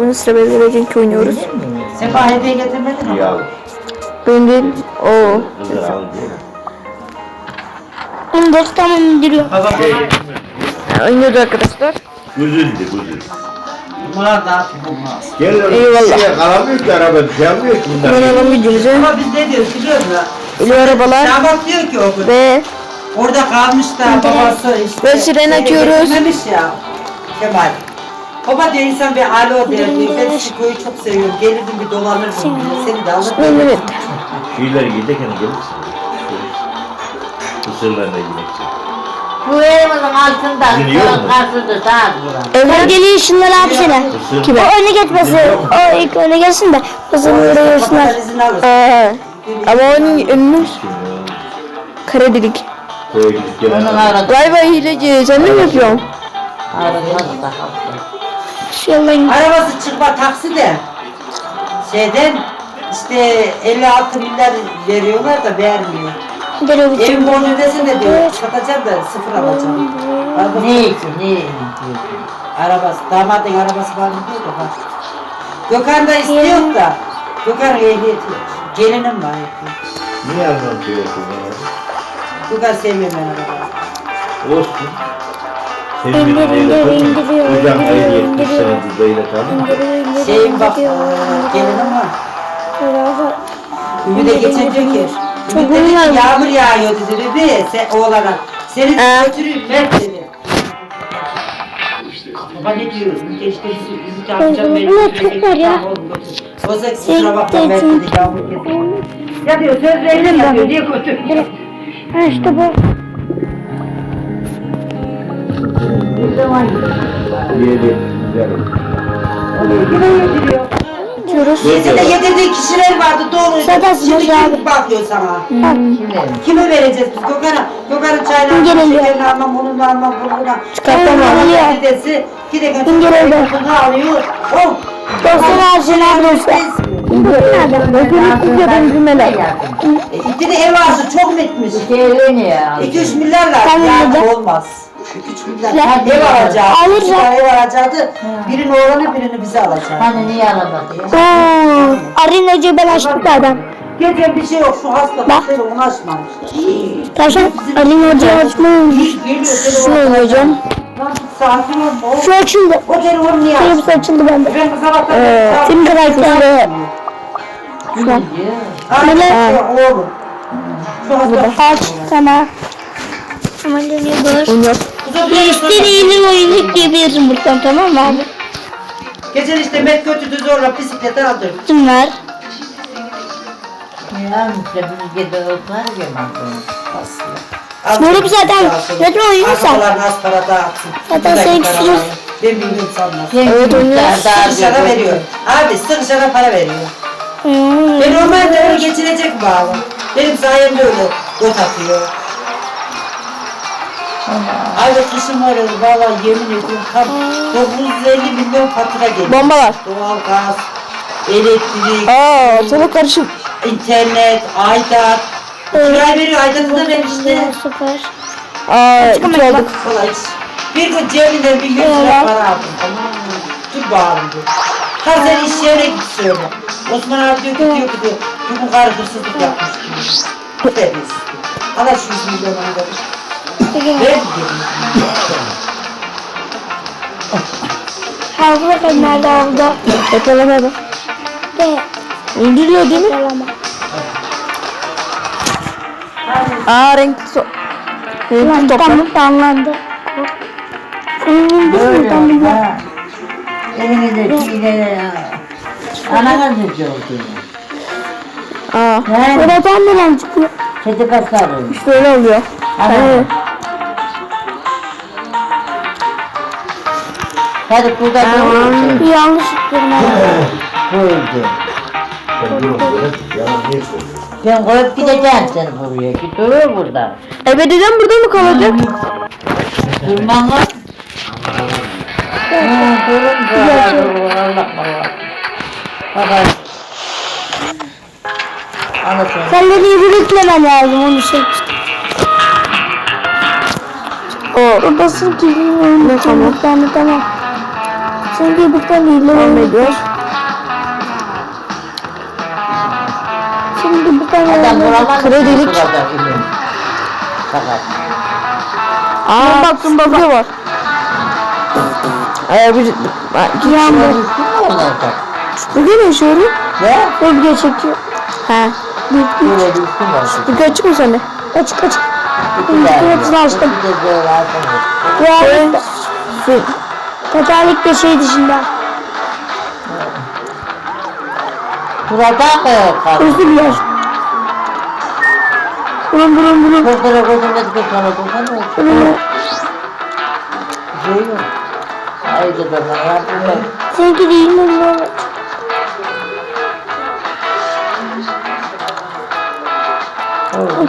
Bunu sıra belirleyecek oynuyoruz. Sefa hediye getirmedin mi? Ya Ben değil. Oo. Onu tamam indiriyor. Şey, Oynuyordu arkadaşlar. Güzüldü güzül. Murat da artık bulmaz. Gel Eyvallah. Şeye kalamıyor ki araba şey yapmıyor ki bunlar. Oynayalım videomuzu. Ama biz ne diyoruz biliyor musun? İli arabalar Damat diyor ki o gün. ve Orada kalmış da babası işte. Ve siren açıyoruz. getirmemiş ya. Kemal. Baba diyor insan bir alo der diyor. Ben Şiko'yu çok seviyorum. Gelirdim bir dolanırdım. Seni de alır. evet. Şeyleri giderken gelirsin. Kısırlarına gideceksin. Bu evimizin altında, Sizin yiyor mu? karşıda daha duran. Ömer geliyor şunları abisine. Kısır. Kime? O öne geçmesin. O ilk öne gelsin de kızını da görsünler. Babadan izin alır. Ee, ama onun önünü kare dedik. Koya gidip gelen Onun adam. arada Vay vay hileci sen ne mi yapıyorsun? ayrılmaz da kalktı. Şu yoldan Arabası çıkma taksi de. Şeyden işte 56 milyar veriyorlar da vermiyor. gidiyor Evin borcundasın da diyor. Satacağım da sıfır alacağım. Arabası, Ne için, ne arabası, damadın arabası var mı diyor da var. Gökhan da istiyor da. Gökhan ehliyeti yok. Gelinim var. Niye almam söylüyorsun bana? Gökhan sevmiyor ben arabayı. Olsun. Senin İndiriyor? Hocam indiriyor. 70 senedir böyle kalın. Şeyim bak, gelinim var. Ümide geçen diyor ki, Ümit dedi ki yağmur yağıyor dedi bebi, sen oğlana. Seni Ee? götüreyim Mert dedi. Baba ne diyor? Ümit işte bizi, Ümit amcam beni Ulan götürecek, çok var ya. tamam oğlum götür. O zaman kusura bakma Mert dedi yağmur. Ya diyor söz verdim ya diyor, niye götürüyor? Ha işte bu. Yediriyor? Diyoruz. Bizde yedirdiği kişiler vardı doğru. Zaten Şimdi kim bakıyor sana? Şimdi Kime vereceğiz biz? Gökhan'a. Gökhan'ın çayını Geliyor. almam, şekerini almam, bunu da almam, bunu da. Çıkartamam. Dedesi, gide götürüyor. Geliyor. Bunu alıyor. Oh! Dostlar cümleler. E, İki de ev vardı, çok mu etmiş? şey öyle 2-3 milyarla Tamam, yani olmaz. 2-3 milyar. Ya, ev ya. tane ev alacaktı. Birini oğlana birini bize alacaktı. Hani niye alamadı ya? Oo, Arina cebel açtık da adam. Gece bir şey yok, şu hasta Bak. hastayla onu açmamış. Tavşan Arina hoca açmamış. Şunu. Lan sakin ol. Şu açıldı. O telefonu niye açtın? Telefon açıldı bende. Ben sabahtan Ee, beri Film karakteri. Şu an. Böyle. Oğlum. Aç sana. Hemen dönüyoruz. Oynuyor. İstediğini oyunu yükleyebilirsin buradan tamam mı abi? Geçen işte Met götürdü zorla bisiklete aldı. Tüm ver. Ya işte bir gece olsana gelmez. Böyle bir zaten retro oyunu sen. Arkalar az para dağıtsın. Zaten sen arabayı. Ben bilmiyorum sanmaz. Evet, oynuyoruz. Sıkışana veriyor. Abi sıkışana para veriyor. Hmm. Ben normalde öyle geçirecek bağlı. Benim sayemde öyle ot atıyor. Abi kışın var ya valla yemin ediyorum tam 950 milyon fatura geliyor. Bombalar. Doğalgaz, elektrik, Aa ortalık karışık. internet, aidat. Kirayı veriyor, aidatı da vermişti. Süper. Aa iki olduk. Kolay iş. Bir gün cebinden bir 100 lira para aldım. Aman, Dur bağırım diyor. Ha sen iş yerine git söyle. Osman abi diyor ki diyor ki diyor. Bugün karı hırsızlık yapmış diyor. Terbiyesiz diyor. Al şu 100 milyonu da. Havlu bakın nerede oldu. Yakalamadı. Ve İndiriyor değil mi? yalama. Aa renk so Renkli tam damlandı. Senin bir bak. Ha. Elini de çiğne Anana ne oldu? Aa? Buradan neden çıkıyor? Kedi kasarı. işte öyle oluyor. Ana. Hadi burada. Bir yanlış. Yalan niye söylüyorsun? Ben koyup gideceğim seni buraya. Git durur burada. Ebediden burada mı kalacak? Durman. Ha, durun. Durun Allah Allah. Baba. Anlatın. Sen de bir yüklemen lazım onu şey. O O basın ki oyunu tamam. Tamam tamam. Bir hile Devam var. ediyor. Şimdi bir var. vuramaz. Kredilik. Burada. Aa baktım baba var. Ee, bir, ondan sonra? Bugün yaşıyorum. Ne? Bölge çekiyor. He. Mü? Bir açık mı sende? Açık açık. Bir böyle açtım. Ya. Tekerlek de şey dışında. Burada da yok abi. Özür diler. Vurun vurun vurun. Kurtara kurtara kurtara kurtara kurtara. Şey yok. Haydi be ben yaptım Seninki değil mi Muhammed?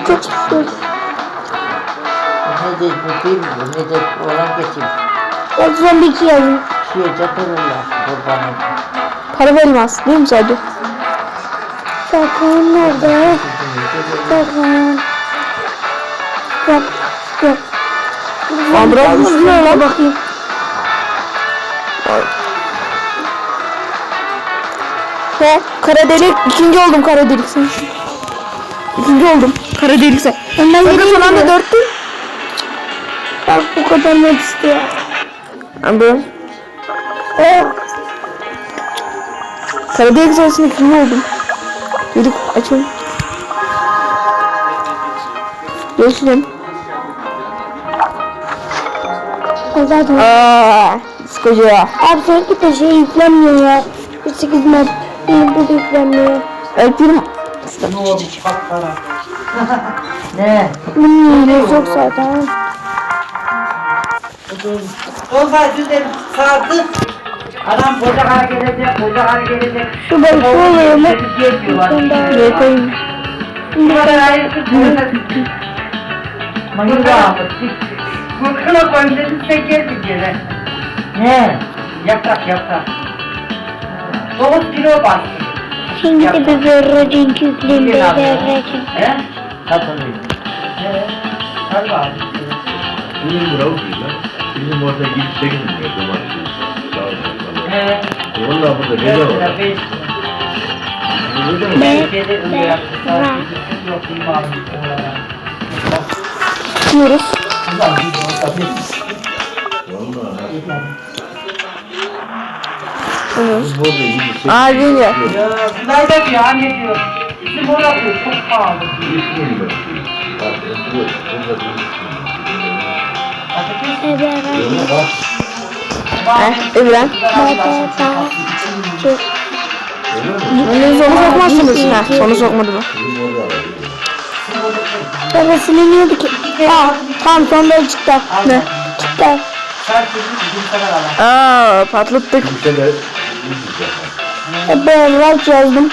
Çok istiyorum. Ne de bu değil mi? Ne de olan geçeyim. 32 yazın. Şuraya elmas kurban et. Para elmas değil mi sadece? Bakın nerede? Bakın. Yok. Yok. Ambroz mu lan? Bakayım. Ve kara delik ikinci oldum kara delik sen. İkinci oldum kara delik sen. Ondan sonra da dörttüm. Bak bu kadar net istiyor. Böyle. Oh. Kara delik sayesinde ikinci oldum. Dedik açalım. Geçtim. Zaten. Aaa. Sıkıcı. Abi sanki de şey yüklenmiyor ya. 8 net. Benim burada yüklenmiyor. Öpürüm. Ne iyiliği yok zaten. Olmaz düzen sardı. Adam koca kara gelecek, koca kara gelecek. Şu balık oluyor mu? Geçiyorlar. Buraya koyayım. Bu kadar hayırsız koyacak. Mayır bağımız. Kurkuna koyun dedim sen geldin gene. Ne? Yaprak yaprak. 9 kilo bastı. Şimdi bir verrecin küklüm Bir de abi. verrecin. He? Satılıyor. Abi. Bizim bravo değil lan. Bizim orada 28 milyon domates. He. Valla burada ne var? Burada 28 Aa. Ya bunlar da diyor anne diyor. Bizim orada diyor çok pahalı. milyon. Bak, bu- burada bir- Bak, Heh, İbrahim. Çok. Bunu sonu sokmazsınız. Heh, sonu sokmadı bu. Bana siliniyordu ki. Aa, tamam sonunda çıktı. Ne? Çıktı. Aa patlattık. Hep beraber yazdım.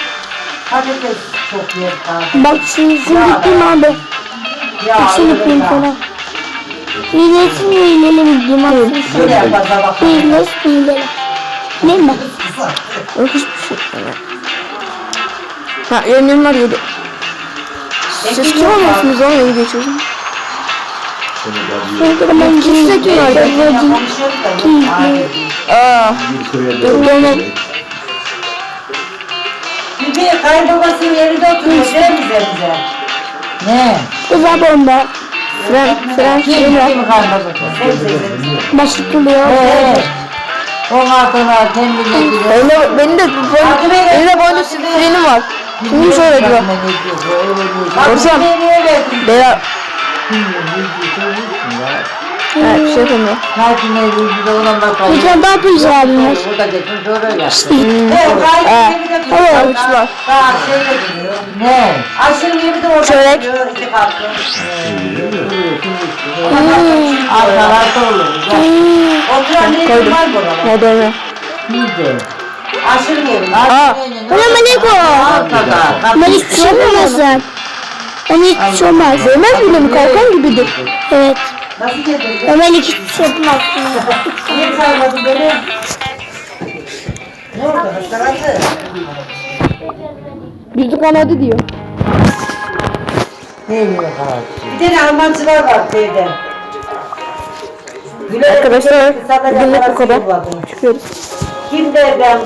Çok. Bak şimdi şimdi gittim abi. Ya Şimdi öyle gittim ya. sana. Hilesi mi hileli bak. Hilesi mi hileli. Ne mi? Yok hiçbir şey. Ha yönüm var yedi. Siz kim oluyorsunuz oğlum yeni geçiyorsun? Seni daha bir- Çünkü ben Kimse kim var? Konuşuyoruz da yok. Aa bir kaybolmasının yerinde oturuyor mi bize bize? Ne? Kıza bomba. Fren fren kalmadı? Başı tutuyor. Ee, o altına kendine gidiyor. Benim benim de boyun, benim de boyun frenim var. Kim söyledi bak. Korsan. Beyler. Ha bir şey yapamıyor. Hakime vücuda olan bakalım. Bir tane daha pizza abim var. Bu da geçmiş sonra ya. Evet, yerinde Evet duruyor. avuçlar. Daha şeyde duruyor. Ne? Aşırı yeri de orada Çörek. duruyor. iki katlı. Arkadaşta olur. Oturan ne Koydum. var burada? Ne dövme. Bizde. Aşırı yeri. Aa. Ulan Meleko. Arkada. Ben hiçbir şey yapamazsın. Hiçbir şey olmaz. Dövmez bile mi? Kalkan gibidir. Evet. Nasıl getirdin? Ömer hiçbir şey yapamazsın. Niye saymadın beni? Ne oldu? Hastalandı. Yüzü kanadı diyor. Ne kadar? Bir tane Almancılar var köyde. Arkadaşlar bugünlük bu kadar. Çıkıyoruz. Kim der ben